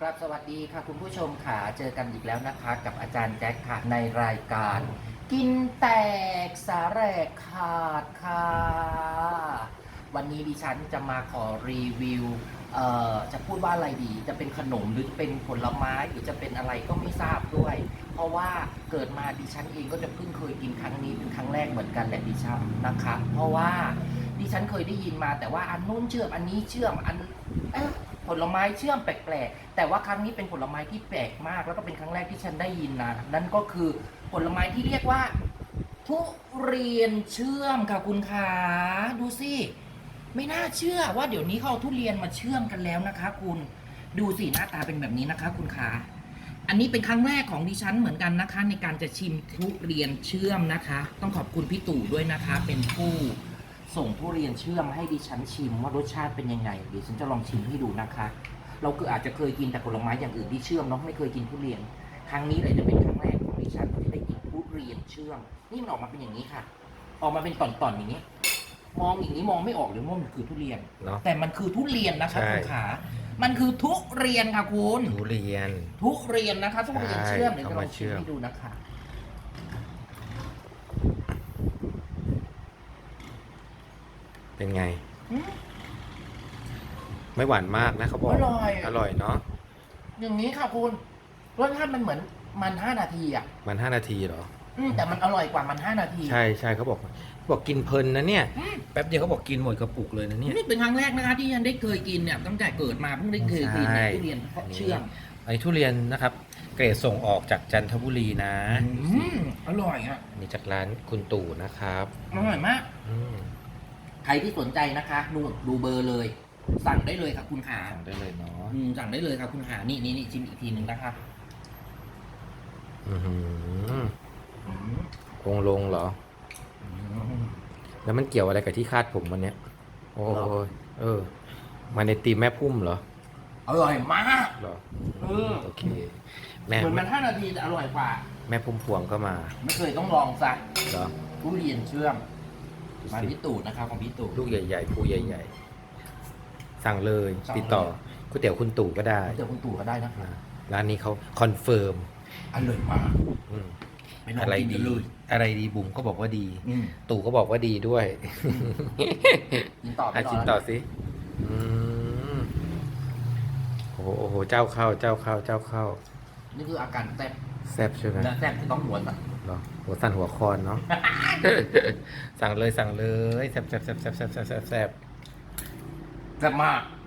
ครับสวัสดีค่ะคุณผู้ชมค่ะเจอกันอีกแล้วนะคะ กับอาจารย์แจ็คค่ะในรายการ กินแตกสาแหรกขาดค่ะวันนี้ดิฉันจะมาขอรีวิวเอ่อจะพูดว่าอะไรดี จะเป็นขนมหรือจะเป็นผลไม้หรือจะเป็นอะไรก็ไม่ทราบด้วย เพราะว่าเกิดมาดิฉันเองก็จะเพิ่งเคยกินครั้งนี้เป็นครั้งแรกเหมือนกันแหละดิฉันนะคะ เพราะว่า ดิฉันเคยได้ยินมาแต่ว่าอันนู้นเชื่อมอันนี้เชื่อมอันเอ๊ะผลไม้เชื่อมแปลกๆ แต่ว่าครั้งนี้เป็นผลไม้ที่แปลกมาก แล้วก็เป็นครั้งแรกที่ฉันได้ยินนะนั่นก็คือผลไม้ที่เรียกว่า ทุเรียนเชื่อมค่ะคุณขาดูสิไม่น่าเชื่อว่าเดี๋ยวนี้เขาเอาทุเรียนมาเชื่อมกันแล้วนะคะ คุณดูสิหน้าตาเป็นแบบนี้นะคะ คุณขาอันนี้เป็นครั้งแรกของดิฉันเหมือนกันนะคะ ในการจะชิมทุเรียนเชื่อมนะคะ ต้องขอบคุณพี่ตู่ด้วยนะคะ เป็นผู้ ส่งทุเรียนเชื่อมให้ดิฉันชิมว่ารสชาติเป็นยังไงเดี๋ยวฉันจะลองชิมให้ดูนะคะ เราก็อาจจะเคยกินแต่ผลไม้อย่างอื่นที่เชื่อมเนาะไม่เคยกินทุเรียน ครั้งนี้เลยจะเป็นครั้งแรกของดิฉันที่ได้กินทุเรียนเชื่อม นี่มันออกมาเป็นอย่างนี้ค่ะ ออกมาเป็นตอนๆอย่างนี้ มองอย่างนี้มองไม่ออกเลยว่ามันคือทุเรียน เนาะแต่มันคือทุเรียนนะคะใช่ คุณขา มันคือทุเรียนค่ะคุณ ทุเรียน ทุเรียนนะคะทุเรียนเชื่อมเดี๋ยวจะลเอาองมาเชื่ชิมอม ให้ดูนะคะ เป็นไงอืมไม่หวานมากนะเขาบอกอร่อย อร่อยเนาะอย่างนี้ค่ะคุณรสชาติมันเหมือนมันห้านาทีอะ มันห้านาทีเหรออืมแต่มันอร่อยกว่ามันห้านาที ใช่ใช่เขาบอกบอกกินเพลินนะเนี่ย อืม แป๊บเดียวเขาบอกกินหมดกระปุกเลยนะเนี่ย นี่เป็นครั้งแรกนะคะที่ฉันได้เคยกินเนี่ยตั้งแต่เกิดมาเพิ่งได้เคยกินเนี่ยใช่ทุเรียนเชื่อมอันนี้ทุเรียนนะครับ เกรดส่งออกจากจันทบุรีนะอืมอร่อยอะนี่จากร้านคุณตู่นะครับอร่อยมาก อืม ใครที่สนใจนะคะดูดูเบอร์เลย สั่งได้เลยครับคุณขาสั่งได้เลยเนาะอืมสั่งได้เลยครับคุณขานี่นี่นี่ชิมอีกทีหนึ่งนะคะอือหืออืมองค์ลงเหรออืมแล้วมันเกี่ยวอะไรกับที่คาดผมวันเนี้ย โอ้เหรอยเออ มาในตีมแม่พุ่มเหรออร่อยมาก เหรอเออ โอเค แม่เหมือนมันห้านาทีแต่อร่อยกว่า แม่พุ่มพวงก็มา ไม่เคยต้องลองซะเหรอทุเรียนเชื่อม มาพิตูดนะครับของพิตูดลูกใหญ่ๆภูใหญ่ ๆ สั่งเลยสั่งเลย ติดต่อก๋วยเตี๋ยวคุณตู่ก็ได้เดี๋ยวคุณตู่ก็ได้นะคะร้านนี้เขาคอนเฟิร์มอร่อยมากอืมไปลองอะไรกินดีกันเลยอะไรดีบุ๋มก็บอกว่าดี อืมตู่ก็บอกว่าดีด้วยกินต่อไปอารชิมต่อสิอืมโอ้โหโอ้โหเจ้าเข้าเจ้าเข้าเจ้าเข้า นี่คืออาการแซ่บ แซ่บใช่ไหมและแซ่บที่ต้องหัวสั่นเหรอหัวสั่นหัวคอนเนาะ สั่งเลยสั่งเลยแซ่บแซ่บแซ่บแซ่บแซ่บแซ่บแซ่บแซ่บมากอ